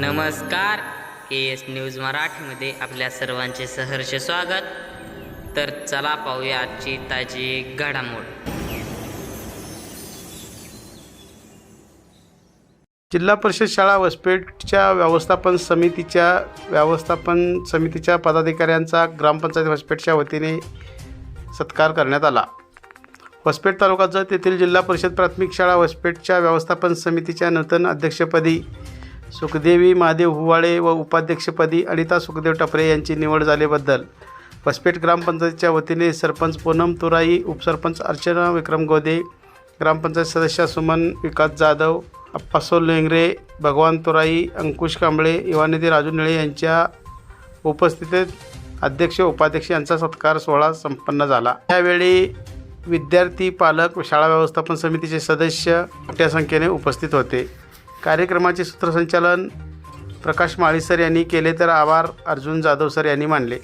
नमस्कार. के S news मराठीमध्ये आपल्या सर्वांचे सहर्ष स्वागत. तर चला पाहूया आजची ताजी घडामोड. जिल्हा परिषद शाळा वसपेठच्या व्यवस्थापन समितीच्या व्यवस्थापन समितीच्या पदाधिकाऱ्यांचा ग्रामपंचायत वसपेठच्या वतीने सत्कार करण्यात आला. वसपेठ तालुका तेथील जिल्हा परिषद प्राथमिक शाळा वसपेठच्या व्यवस्थापन समितीच्या नूतन अध्यक्षपदी सुखदेवी महादेव हुवाळे व उपाध्यक्षपदी अनिता सुखदेव टपरे यांची निवड झाल्याबद्दल वसपेठ ग्रामपंचायतीच्या वतीने सरपंच पूनम तुराई उपसरपंच अर्चना विक्रम गोदे ग्रामपंचायत सदस्य सुमन विकास जाधव अप्पासो लेंगरे भगवान तुराई अंकुश कांबळे युवानिधी राजू निळे यांच्या उपस्थितीत अध्यक्ष उपाध्यक्ष यांचा सत्कार सोहळा संपन्न झाला. त्यावेळी विद्यार्थी पालक शाळा व्यवस्थापन समितीचे सदस्य मोठ्या संख्येने उपस्थित होते. कार्यक्रमाचे सूत्रसंचालन प्रकाश माळी सर यांनी केले तर आभार अर्जुन जाधव सर यांनी मानले.